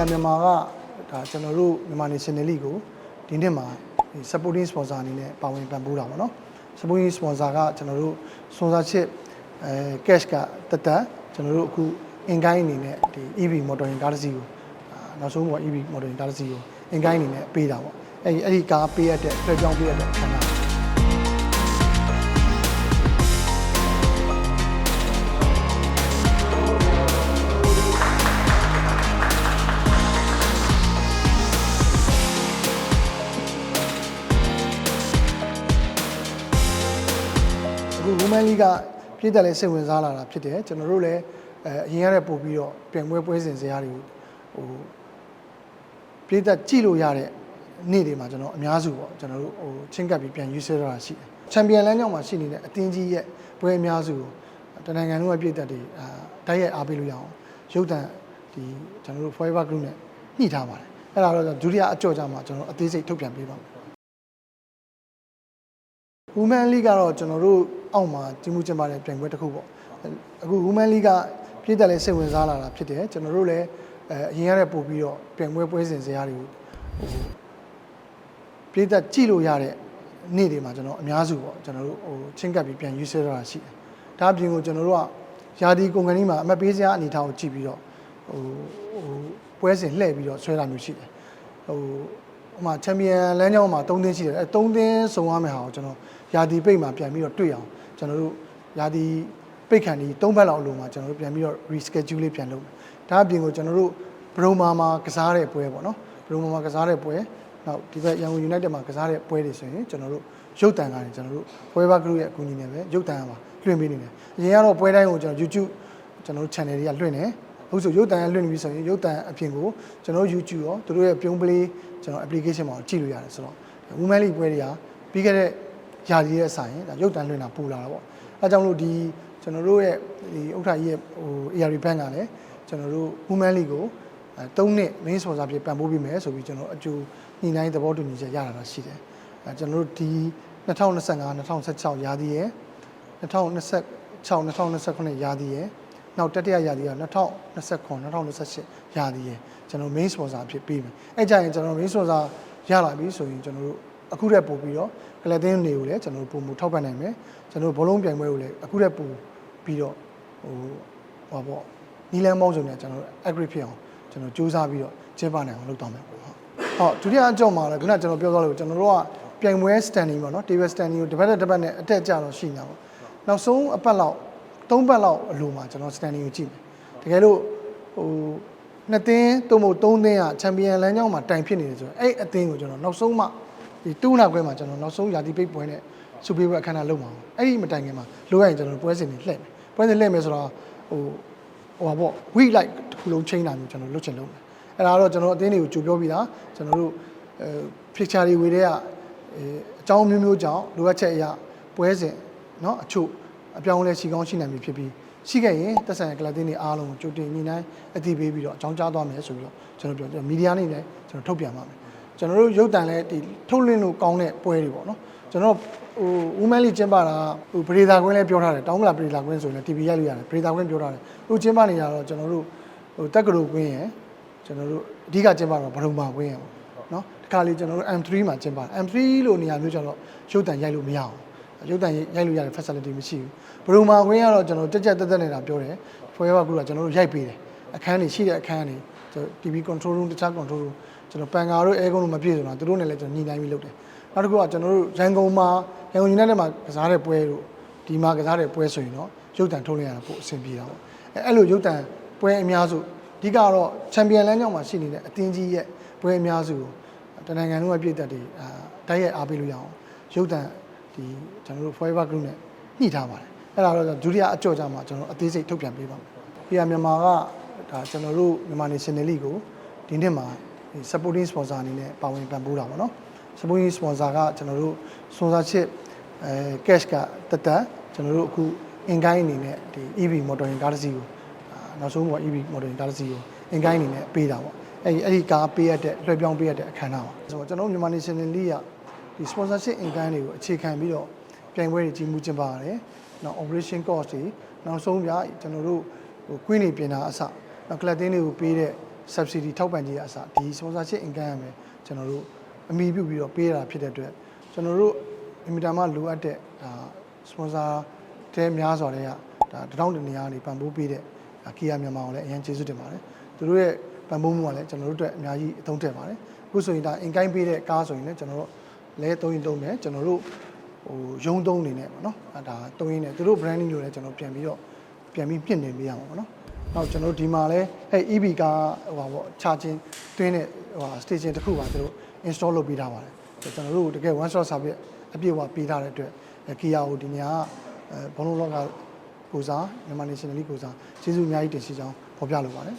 PR မြန်မာကဒါကျွန်တော်တို့မြန်မာ National League ကိုဒီနှစ်မှာဒီ supporting sponsor အနေနဲ့ပါဝင်ပံ့ပိုးတာပေါ့နော် supporting sponsor ကကျွန်တော်တို့ sponsorship အဲ cash ကတက်တက်ကျွန်တော်တို့အခု in kind အနေနဲ့ဒီ EV motoring ကားတစ်စီးကိုအာနောက်ဆုံးက EV motoring ကားတစ်စီးကို in kind အနေနဲ့ပေးတာပေါ့အဲ့ဒီအဲ့ဒီကားပေးရတဲ့လွှဲပြောင်းပေးရတဲ့ခန္ဓာအခု Women League ကပြည်သက်လဲစိတ်ဝင်စားလာတာဖြစ်တယ်ကျွန်တော်တို့လည်းအဲအရင်ကတည်းကပို့ပြီးတော့ပြန်ပွဲပွဲစဉ်စရာတွေကိုဟိုပြည်သက်ကြည့်လို့ရတဲ့နေ့တွေမှာကျွန်တော်အများစုပေါ့ကျွန်တော်တို့ဟိုချင်းကပ်ပြီးပြန်ယူဆရတာရှိတယ်ချန်ပီယံလမ်းကြောင်းမှာရှိနေတဲ့အသင်းကြီးရဲ့ပွဲအများစုကိုတနင်္ဂနွေကပြည်သက်တွေအာတိုက်ရိုက်အားပေးလို့ရအောင်ရုပ်တံဒီကျွန်တော်တို့ Forever Group နဲ့ညှိထားပါတယ်အဲ့ဒါတော့ဒုတိယအကြော့ကြမှာကျွန်တော်အသေးစိတ်ထုတ်ပြန်ပေးပါမယ် Women League ကတော့ကျွန်တော်တို့ အောက်မှာကြီးမှုကျင်းပတဲ့ပြိုင်ပွဲတစ်ခုပေါ့အခု Women League ကပြည်သက်လဲစိတ်ဝင်စားလာတာဖြစ်တယ်ကျွန်တော်တို့လည်းအဲအရင်ကတည်းကပို့ပြီးတော့ပြိုင်ပွဲပွဲစဉ်စရာတွေကိုဟိုပြည်သက်ကြည့်လို့ရတဲ့နေ့တွေမှာကျွန်တော်အများစုပေါ့ကျွန်တော်တို့ဟိုချင်းကပ်ပြီးပြန်ယူဆရတာရှိတယ်ဒါအပြင်ကိုကျွန်တော်တို့ကယာဒီကုန်ကန်ကြီးမှာအမတ်ပေးစရာအနေထားကိုကြည့်ပြီးတော့ဟိုဟိုပွဲစဉ်လှည့်ပြီးတော့ဆွဲတာမျိုးရှိတယ်ဟိုဟိုမှာချန်ပီယံလမ်းကြောင်းမှာ3သင်းရှိတယ်အဲ3သင်းစုံရမယ့်ဟာကိုကျွန်တော်ယာတီပိတ်မှာပြန်ပြီးတော့တွေ့အောင် ကျွန်တော်တို့ယာတီပိတ်ခံဒီ3ဘက်လောက်အလိုမှာကျွန်တော်တို့ပြန်ပြီးတော့ reschedule လေးပြန်လုပ်မယ်ဒါအပြင်ကိုကျွန်တော်တို့ဘရုံမာမှာကစားတဲ့ပွဲပေါ့နော်ဘရုံမာမှာကစားတဲ့ပွဲနောက်ဒီဘက်ရန်ကုန် United မှာကစားတဲ့ပွဲတွေဆိုရင်ကျွန်တော်တို့ရုပ်တံကနေကျွန်တော်တို့ Forever Group ရဲ့အကူအညီနဲ့ပဲရုပ်တံမှာလွှင့်ပေးနေတယ်အရင်ကတော့ပွဲတိုင်းကိုကျွန်တော် YouTube ကျွန်တော်တို့ channel တွေကလွှင့်နေဟုတ်ဆိုရုပ်တံလွှင့်နေပြီဆိုရင်ရုပ်တံအပြင်ကိုကျွန်တော်တို့ YouTube ရောသူတို့ရဲ့ပြုံးပလေးကျွန်တော် application မှာကြည့်လို့ရတယ်ဆိုတော့ Women League ပွဲတွေကပြီးခဲ့တဲ့ ຢာကြီးရဲ့အဆိုင်ဒါရုပ်တံလွှင့်တာပူလာတာပေါ့အဲကြောင့်မလို့ဒီကျွန်တော်တို့ရဲ့ဒီဥက္ထာကြီးရဲ့ဟို AR Bank ကလည်းကျွန်တော်တို့ Women League ကိုအဲ၃နှစ် main sponsor ဖြစ်ပံ့ပိုးပေးမယ်ဆိုပြီးကျွန်တော်အကျိုးညှိနှိုင်းသဘောတူညီချက်ရတာရှိတယ်အဲကျွန်တော်တို့ဒီ2025 2016ရာသီရဲ့2026 2029ရာသီရဲ့နောက်တတိယရာသီက2029 2028ရာသီရဲ့ကျွန်တော် main sponsor ဖြစ်ပေးမယ်အဲကြရင်ကျွန်တော် main sponsor ရလာပြီဆိုရင်ကျွန်တော်တို့ အခုတည်းပို့ပြီးတော့ကလပ်တင်းတွေကိုလည်းကျွန်တော်တို့ပုံမထောက်ပံ့နိုင်မယ်ကျွန်တော်တို့ဘောလုံးပြိုင်ပွဲကိုလည်းအခုတည်းပို့ပြီးတော့ဟိုဟောပေါ့နီလန်းမောင်းစုံနဲ့ကျွန်တော်တို့ agree ဖြစ်အောင်ကျွန်တော်စူးစမ်းပြီးတော့ကျင်းပနိုင်အောင်လုပ်တော့မယ်ပေါ့ဟုတ်ဟုတ်ဒုတိယအကြောင်းမှာလည်းခုနကကျွန်တော်ပြောသွားလို့ကျွန်တော်တို့ကပြိုင်ပွဲ standing ပေါ့နော် table standing ကိုတစ်ပတ်တစ်ပတ်နဲ့အတက်ကြတော့ရှိနေတာပေါ့နောက်ဆုံးအပတ်လောက်သုံးပတ်လောက်အလိုမှာကျွန်တော် standing ကိုကြည့်မယ်တကယ်လို့ဟိုနှစ်သင်းသုံးဖို့သုံးသင်းကချန်ပီယံလမ်းကြောင်းမှာတိုင်ဖြစ်နေတယ်ဆိုတော့အဲ့အသင်းကိုကျွန်တော်နောက်ဆုံးမှ ဒီတူးနာခွဲမှာကျွန်တော်နောက်ဆုံးယာတီပိတ်ပွဲနဲ့စူပီပွဲအခမ်းအနားလုပ်မှာအဲ့ဒီမတိုင်ခင်မှာလိုရရင်ကျွန်တော်ပွဲစဉ်တွေလှည့်မယ်ပွဲစဉ်လှည့်မယ်ဆိုတော့ဟိုဟိုပါပေါ့ week like တစ်ခုလုံး chain တာမျိုးကျွန်တော်လွတ်ချင်လုပ်မယ်အဲ့ဒါတော့ကျွန်တော်အသင်းတွေကိုကြိုပြောပြီးသားကျွန်တော်တို့အဲ picture တွေဝေတဲ့ကအဲအကြောင်းမျိုးမျိုးကြောင့်လိုအပ်ချက်အရာပွဲစဉ်เนาะအချို့အပြောင်းအလဲရှိကောင်းရှိနိုင်ပြီဖြစ်ပြီးရှိခဲ့ရင်တက်ဆိုင်ကလပ်တင်းတွေအားလုံးကြိုတင်ညှိနှိုင်းအသိပေးပြီးတော့အကြောင်းကြားသွားမယ်ဆိုပြီးတော့ကျွန်တော်ပြောကျွန်တော်မီဒီယာနေလည်းကျွန်တော်ထုတ်ပြန်ပါမယ် ကျွန်တော်တို့ရုပ်တံလဲဒီထုတ်လွှင့်လို့ကောင်းတဲ့ပွဲတွေပေါ့နော်ကျွန်တော်ဟိုဦးမန်းလေးကျင်းပတာဟိုပရိသာကွင်းလည်းပြောထားတယ်တောင်းမလားပရိသာကွင်းဆိုရင်လည်း TV ရိုက်လို့ရတယ်ပရိသာကွင်းပြောထားတယ်ဟိုကျင်းပနေကြတော့ကျွန်တော်တို့ဟိုတက်ကလူကွင်းရယ်ကျွန်တော်တို့အဓိကကျင်းပတော့ဘရုံမာကွင်းရယ်ပေါ့နော်ဒီခါလေးကျွန်တော်တို့ M3 မှာကျင်းပတယ် M3 လို့နေရာမျိုးကျတော့ရုပ်တံရိုက်လို့မရအောင်ရုပ်တံရိုက်လို့ရတဲ့ facility မရှိဘူးဘရုံမာခွင်းကတော့ကျွန်တော်တက်ကြက်တက်တက်နေတာပြောတယ် forever group ကကျွန်တော်တို့ရိုက်ပေးတယ်အခန်းတွေရှိတဲ့အခန်းတွေ TV control room တခြား control room ကျွန်တော်ပန်ကာတို့ air con တို့မပြည့်စုံတော့သူတို့နဲ့လည်းကျွန်တော်ညှိနှိုင်းပြီးလုပ်တယ်နောက်တစ်ခုကကျွန်တော်တို့ရန်ကုန်မှာရန်ကုန် United မှာကစားတဲ့ပွဲတို့ဒီမှာကစားတဲ့ပွဲဆိုရင်တော့ရုပ်တံထုတ်လိုက်ရတာပို့အဆင်ပြေတာပေါ့အဲအဲ့လိုရုပ်တံပွဲအများစုအဓိကတော့ချန်ပီယံလမ်းကြောင်းမှာရှိနေတဲ့အသင်းကြီးရဲ့ပွဲအများစုကိုတနင်္ဂနွေပြည်သက်တွေအာတိုက်ရိုက်အားပေးလို့ရအောင်ရုပ်တံဒီကျွန်တော်တို့ Forever Group နဲ့ညှိထားပါတယ်အဲ့ဒါတော့ဒုတိယအကြော့ကြမှာကျွန်တော်အသေးစိတ်ထုတ်ပြန်ပေးပါမယ်။ PR မြန်မာကဒါကျွန်တော်တို့မြန်မာ National League ကိုဒီနှစ်မှာဒီ supporting sponsor အနေနဲ့ပါဝင်ပံ့ပိုးတာပေါ့နော်။ supporting sponsor ကကျွန်တော်တို့ sponsorship အဲ cash ကတက်တက်ကျွန်တော်တို့အခု in kind အနေနဲ့ဒီ EV motoring ကားတစ်စီးကိုအာနောက်ဆုံးက EV motoring ကားတစ်စီးကို in kind အနေနဲ့ပေးတာပေါ့။အဲ့ဒီအဲ့ဒီကားပေးရတဲ့လွှဲပြောင်းပေးရတဲ့အခမ်းအနားပါ။ဆိုတော့ကျွန်တော်တို့မြန်မာ National League ကဒီ sponsorship income တွေကိုအခြေခံပြီးတော့ပြိုင်ပွဲတွေကြီးမှုကျင်းပရတယ်။နောက် operation cost တွေနောက်ဆုံးပြကျွန်တော်တို့ဟိုကွင်းတွေပြင်တာအစနောက် club တင်းတွေကိုပေးတဲ့ subsidy ထောက်ပံ့ကြေးအစားဒီ sponsorship income ရမယ်ကျွန်တော်တို့အမိပြုပြီးတော့ပေးရတာဖြစ်တဲ့အတွက်ကျွန်တော်တို့အင်မတန်မှလိုအပ်တဲ့ဒါ sponsor တဲများစွာတွေကဒါတထောင်တနေရာကနေပံ့ပိုးပေးတဲ့ကီယာမြန်မာကိုလည်းအရင်ကျေးဇူးတင်ပါတယ်သူတို့ရဲ့ပံ့ပိုးမှုကလည်းကျွန်တော်တို့အတွက်အများကြီးအသုံးထည့်ပါတယ်အခုဆိုရင်ဒါ income ပေးတဲ့ကားဆိုရင်လည်းကျွန်တော်တို့လဲသုံးရင်သုံးတယ်ကျွန်တော်တို့ဟိုရုံးသုံးနေနဲ့ပေါ့နော်အဲဒါသုံးရင်းနဲ့သူတို့ branding မျိုးလည်းကျွန်တော်ပြန်ပြီးတော့ပြန်ပြီးပြင်နေပေးရမှာပေါ့နော် နောက်ကျွန်တော်တို့ဒီမှာလဲဟဲ့ EV ကားဟိုပါပေါ့ charging တွင်းတဲ့ဟိုဟာ station တစ်ခုပါသူတို့ install လုပ်ပေးထားပါတယ်ကျွန်တော်တို့တကယ် one stop service အပြည့်အဝပေးထားတဲ့အတွက် Kia ကိုဒီနေရာကအဲဘောလုံးလောကကိုစားမြန်မာ nationally ကိုစားကျေးဇူးအများကြီးတင်ရှိကြောင်းဖော်ပြလိုပါတယ်